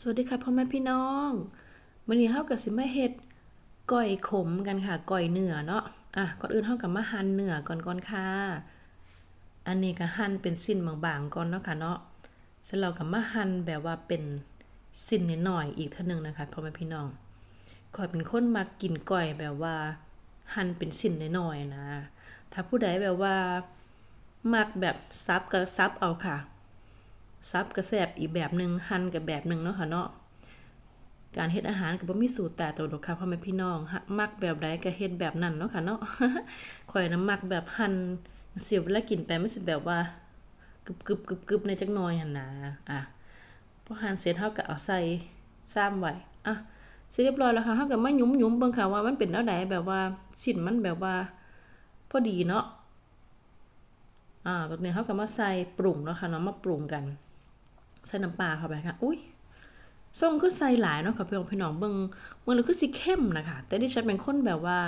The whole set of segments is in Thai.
สวัสดีค่ะพ่อแม่พี่น้องมื้อนี้เฮาก็สิมาเฮ็ดก้อยขมกันค่ะก้อยเนื้อเนาะอะก่อนอื่นเฮาก็มาหั่นเนื้อก่อนก่อนค่ะ อันนี้ก็หั่นเป็นสิ้นบางๆก่อนเนาะค่ะเนาะเสร็จแล้วก็มาหั่นแบบว่าเป็นสิ้นน้อยๆอีกเท่านึงนะคะพ่อแม่พี่น้องข้อยเป็นคนมักกินก้อยแบบว่าหั่นเป็นสิ้นน้อยๆนะ ถ้าผู้ใดแบบว่ามักแบบซับก็ซับเอาค่ะ ซับกระแสบอีกแบบหนึ่งหั่นกับแบบหนึ่งเนาะค่ะเนาะการเฮ็ดอาหารก็บ่มีสูตรแต่ตัวดอกค่ะพ่อแม่พี่น้องมักแบบใดก็เฮ็ดแบบนั้นเนาะค่ะเนาะข่อยน่ะมักแบบหั่นเสียเวลากินไปมันสิแบบว่ากึบๆๆๆในจักหน่อยหั่นนะอะพอหั่นเสร็จเฮาก็เอาใส่ซ้ำไว้อะเสร็จเรียบร้อยแล้วค่ะเฮาก็มาหยุมเบิ่งค่ะว่ามันเป็นแนวใดแบบว่าชิ้นมันแบบว่าพอดีเนาะอ่าแบบนี้เฮาก็มาใส่ปรุงเนาะค่ะเนาะมาปรุงกัน ใส่น้ำปลาเข้าไปค่ะอุ้ยส้มคือใส่หลายเนาะค่ะพี่น้องพี่น้องเบิ่งเบิ่งแล้วคือสิเข้มนะคะแต่ดิฉันเป็นคนแบบว่า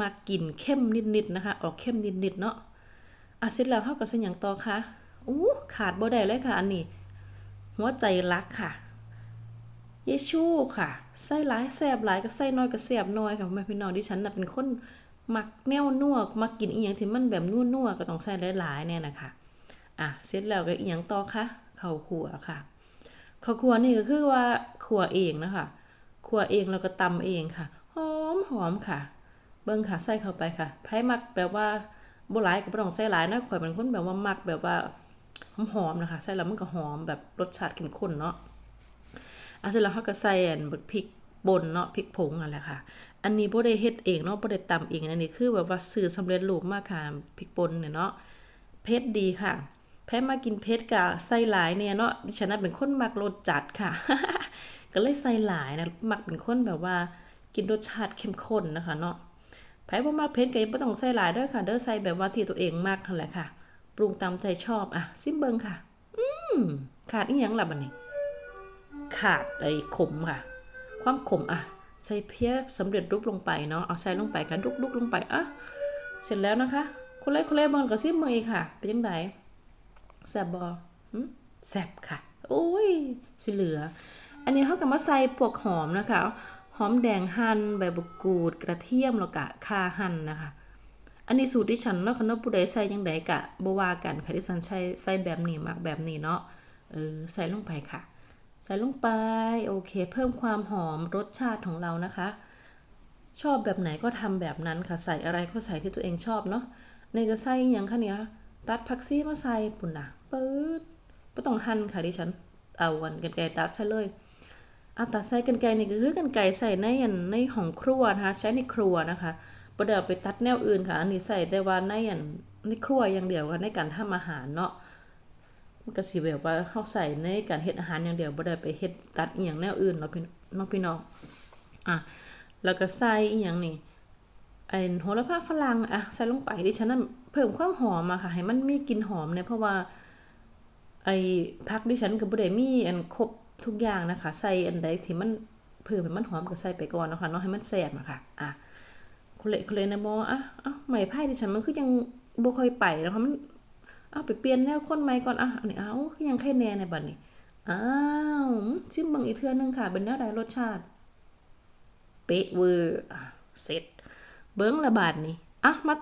มักกินเข้มนิดๆนะคะ ออกเข้มนิดๆเนาะอะเสร็จแล้วเฮาก็ใส่หยังต่อคะอู้ขาดบ่ได้เลยค่ะ อันนี้ หัวใจรักค่ะเยชูค่ะใส่หลายแซ่บหลายก็ใส่น้อยก็แซ่บน้อยค่ะพ่อแม่พี่น้องดิฉันน่ะเป็นคนมักแนวนัวมักกินอีหยังที่มันแบบนัวๆก็ต้องใส่หลายๆแน่น่ะคะอะเสร็จแล้วก็อีหยังต่อคะ ข้าวคั่วค่ะข้าวคั่วนี่ก็คือว่าคั่วเองนะคะคั่วเองแล้วก็ตำเองค่ะ หอมหอมค่ะ เบิ่งค่ะใส่เข้าไปค่ะไผมักแบบว่าบหลายก็บ่ต้องใส่หลายนะข่อยเป็นคนแบบว่ามักแบบว่าหอมๆนะคะ ใส่แล้วมันก็หอมแบบรสชาติเข้มข้นเนาะอะเสร็จแล้วเฮาก็ใส่อันบพริกป่นเนาะพริกผงนั่นแหละค่ะ อันนี้บ่ได้เฮ็ดเองเนาะบ่ได้ตำเองอันนี้คือแบบว่าซื้อสำเร็จรูปมาค่ะพริกป่นเนี่ยเนาะเผ็ดดีค่ะ แพ้มากินเผ็ดกะใส่หลายเนี่ยเนาะฉันน่ะเป็นคนมักรสจัดค่ะ ก็เลยใส่หลายนะมักเป็นคนแบบว่ากินรสชาติเข้มข้นนะคะเนาะไผบ่มักเผ็ดก็บ่ต้องใส่หลายเด้อค่ะ เด้อใส่แบบว่าที่ตัวเองมักนั่นแหละค่ะ ปรุงตามใจชอบอะซิมเบิงค่ะ อืมขาดอีหยังล่ะบัดนี้ ขาดไอ้ขมค่ะ ความขมอะ ใส่เพียสำเร็จรูปลงไปเนาะเอาใส่ลงไปค่ะดุกๆลงไปอะเสร็จแล้วนะคะคนแรกคนแรกเบิ่งก็ซิมมืออีกค่ะ เป็นจังได แซบบอแซบค่ะ โอ้ย สิเหลือ อันนี้เขาก็มาใส่พวกหอมนะคะ หอมแดงหั่นใบบักกูด กระเทียมแล้วก็ข่าหั่นนะคะ อันนี้สูตรที่ฉันเนาะคันว่าผู้ใดใส่จังไดก็บ่ว่ากันค่ะที่ฉันใช้ใส่แบบนี้มักแบบนี้เนาะ เออ ใส่ลงไปค่ะ ใส่ลงไป โอเค เพิ่มความหอมรสชาติของเรานะคะ ชอบแบบไหนก็ทำแบบนั้นค่ะ ใส่อะไรก็ใส่ที่ตัวเองชอบเนาะในก็ใส่อหยังคะเนี่ย ตัดผักซี่มาใส่ปุ่นน่ะปื๊ดบ่ต้องหั่นค่ะดิฉัน เอาอันกรรไกรตัดใส่เลยเอาตัดใส่กรรไกรนี่ก็คือกรรไกรใส่ในอันในห้องครัวนะคะใช้ในครัวนะคะบ่ได้เอาไปตัดแนวอื่นค่ะ อันนี้ใส่แต่ว่าในอันในครัวอย่างเดียวค่ะในการทำอาหารเนาะมันก็สิแบบว่าเฮาใส่ในการเฮ็ดอาหารอย่างเดียวบ่ได้ไปเฮ็ดตัดอีหยังแนวอื่นเนาะพี่น้องพี่น้องอะแล้วก็ใส่อีหยังนี่ ไอ้โหระพาฝรั่งอะใส่ลงไปดิฉันน่ะเพิ่มความหอมอะค่ะ ให้มันมีกลิ่นหอมเนี่ยเพราะว่า ไอ้ผักดิฉันก็บ่ได้มีอันครบทุกอย่างนะคะ ใส่อันใดที่มันเพิ่มให้มันหอมก็ใส่ไปก่อนนะคะเนาะให้มันแซ่บอะค่ะอะคุเละคุเละนะบ่อะเอ้าไม้ไผ่ดิฉันมันคือยังบ่ค่อยไปนะคะมันเอาไปเปลี่ยนแนวคนใหม่ก่อนอะอันนี้เอ้าคือยังไข่แน่ในบัดนี้อ้าวชิมบิ่งอีเทื่อนึงค่ะ เป็นแนวใดรสชาติ เป๊ะเวอร์อะเสร็จ เบิ้งละบาทนี่อะมา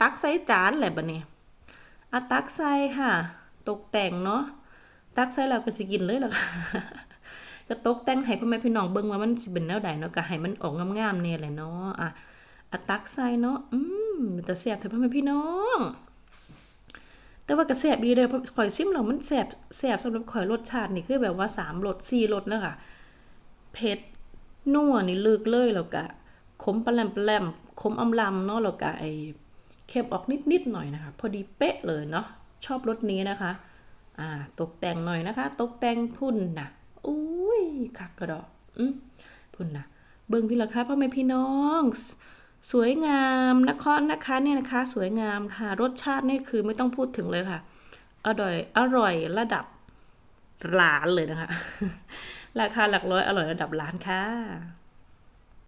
ตักใส่จานแหละบัดนี้อะตักใส่ค่ะ ตกแต่งเนาะตักใส่แล้วก็สิกินเลยล่ะค่ะก็ตกแต่งให้พ่อแม่พี่น้องเบิ่งว่ามันสิเป็นแนวใดเนาะก็ให้มันออกงามๆเนี่ยแหละเนาะอะอะตักใส่เนาะอืมมันจะแซ่บแท้พ่อแม่พี่น้อง แต่ว่าก็แซ่บดีเด้อเพราะข่อยซิมแล้วมันแซ่บแซ่บสำหรับข่อยรสชาตินี่คือแบบว่า3รส4รสแล้วค่ะเผ็ดนัวนี่ลึกเลยแล้วก็ ขมปลาแหลมปลาแหลมขมอำลำเนาะแล้วก็ไอเค็มออกนิดๆหน่อยนะคะ พอดีเป๊ะเลยเนาะชอบรสนี้นะคะ อ่า ตกแต่งหน่อยนะคะ ตกแต่งพุ่นน่ะอุ้ยคักกระดอกอืมพุ่นน่ะเบิ่งที่ละคะพ่อแม่พี่น้อง สวยงามนครนะคะเนี่ยนะคะ สวยงามค่ะรสชาตินี่คือไม่ต้องพูดถึงเลยค่ะ อร่อยอร่อยระดับล้านเลยนะคะ ราคาหลักร้อยอร่อยระดับล้านค่ะ